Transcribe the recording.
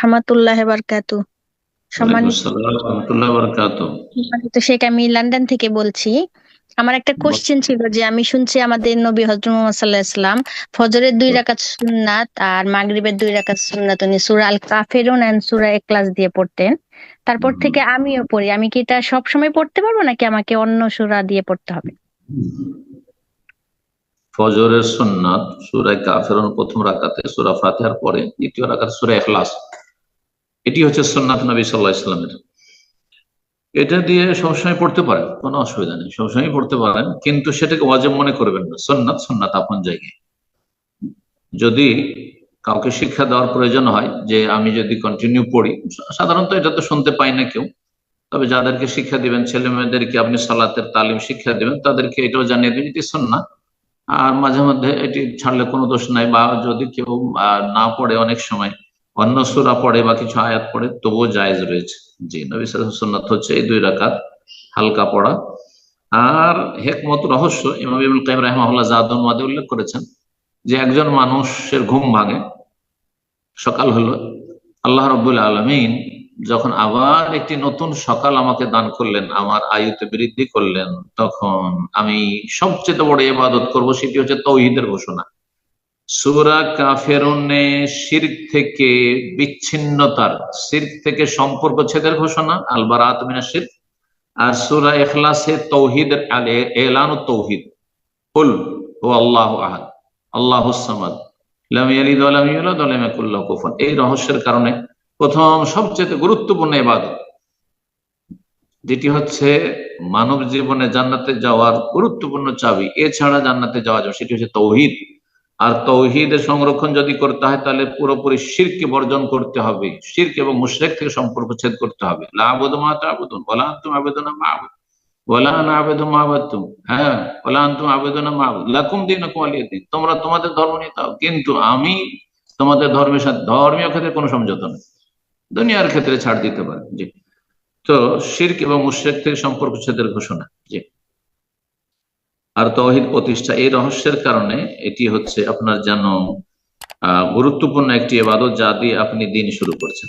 রহমতুল্লাহ বারকাতু। সম্মানিত শেখ আমি লন্ডন থেকে বলছি। আমার একটা কোশ্চেন ছিল যে আমি শুনছি আমাদের নবী হজরত মুহাম্মদ সাল্লাহ ইসলাম ফজরের দুই রাকাত সুন্নাত আর মাগরিবের দুই রাকাত সুন্নাত। উনি সূরা আল কাফিরুন এন্ড সূরা ইখলাস দিয়ে পড়তেন। তারপর থেকে আমিও পড়ি। আমি কি এটা সব সময় পড়তে পারব নাকি আমাকে অন্য সুরা দিয়ে পড়তে হবে? ফজরের সুন্নাত সূরা কাফিরুন প্রথম রাকাতে সূরা ফাতিহার পরে দ্বিতীয় রাকাতে সূরা ইখলাস। এটি হচ্ছে সুন্নাত নবী সাল্লাল্লাহু আলাইহি সাল্লামের। এটা দিয়ে সবসময় পড়তে পারেন, কোনো অসুবিধা নেই, সবসময় পড়তে পারেন, কিন্তু সেটাকে ওয়াজিব মনে করবেন না। সুন্নাত সুন্নাত আপন জায়গায়। যদি কাউকে শিক্ষা দেওয়ার প্রয়োজন হয় যে আমি যদি কন্টিনিউ পড়ি, সাধারণত এটা তো শুনতে পাই না কেউ, তবে যাদেরকে শিক্ষা দিবেন ছেলে মেয়েদেরকে আপনি সালাতের তালিম শিক্ষা দিবেন, তাদেরকে এটাও জানিয়ে দিবেন এটি সুন্নাত। আর মাঝে মধ্যে এটি ছাড়লে কোনো দোষ নাই, বা যদি কেউ না পড়ে অনেক সময় অন্য সুরা পড়ে বা কিছু আয়াত পড়ে, তবুও জায়েজ রয়েছে। জি, নবী হচ্ছে এই দুই রাকাত হালকা পড়া। আর হেকমত, রহস্য, ইমাম ইবনুল কাইম রাহিমাহুল্লাহ জাদুন মাদে উল্লেখ করেছেন যে একজন মানুষের ঘুম ভাঙে, সকাল হলো। আল্লাহ রব্বুল আলমিন যখন আবার একটি নতুন সকাল আমাকে দান করলেন, আমার আয়ুতে বৃদ্ধি করলেন, তখন আমি সবচেয়ে বড় ইবাদত করব, সেটি হচ্ছে তৌহিদের ঘোষণা। সুরা কাফেরুনে শিরক থেকে বিচ্ছিন্নতার, শিরক থেকে সম্পর্ক ছেদের ঘোষণা আলবার আতমিনা শিরক, আর সুরা এখলাসে তৌহিদ, আলে, এলান তৌহিদ। কুল ও আল্লাহ আহাদ, আল্লাহ সামাদ এই রহস্যের কারণে প্রথম সবচেয়ে গুরুত্বপূর্ণ ইবাদত, যেটি হচ্ছে মানব জীবনে জান্নাতে যাওয়ার গুরুত্বপূর্ণ চাবি। এছাড়া জান্নাতে যাওয়া যাবে সেটি হচ্ছে তৌহিদ। আর তৌহিদের সংরক্ষণ যদি করতে হয়, তাহলে পুরোপুরি শিরকে বর্জন করতে হবে। শিরক এবং মুশরিক থেকে সম্পর্ক ছেদ করতে হবে। হ্যাঁ তোমরা তোমাদের ধর্ম নিয়ে থাও কিন্তু আমি তোমাদের ধর্মের সাথে, ধর্মীয় ক্ষেত্রে কোনো সমঝোতা নেই। দুনিয়ার ক্ষেত্রে ছাড় দিতে পারে। জি। তো শিরক এবং মুশরিক থেকে সম্পর্ক ছেদের ঘোষণা। জি। আর তহিদ প্রতিষ্ঠা এই রহস্যের কারণে এটি হচ্ছে আপনার যেন গুরুত্বপূর্ণ একটি এবাদত যা দিয়ে আপনি দিন শুরু করছেন।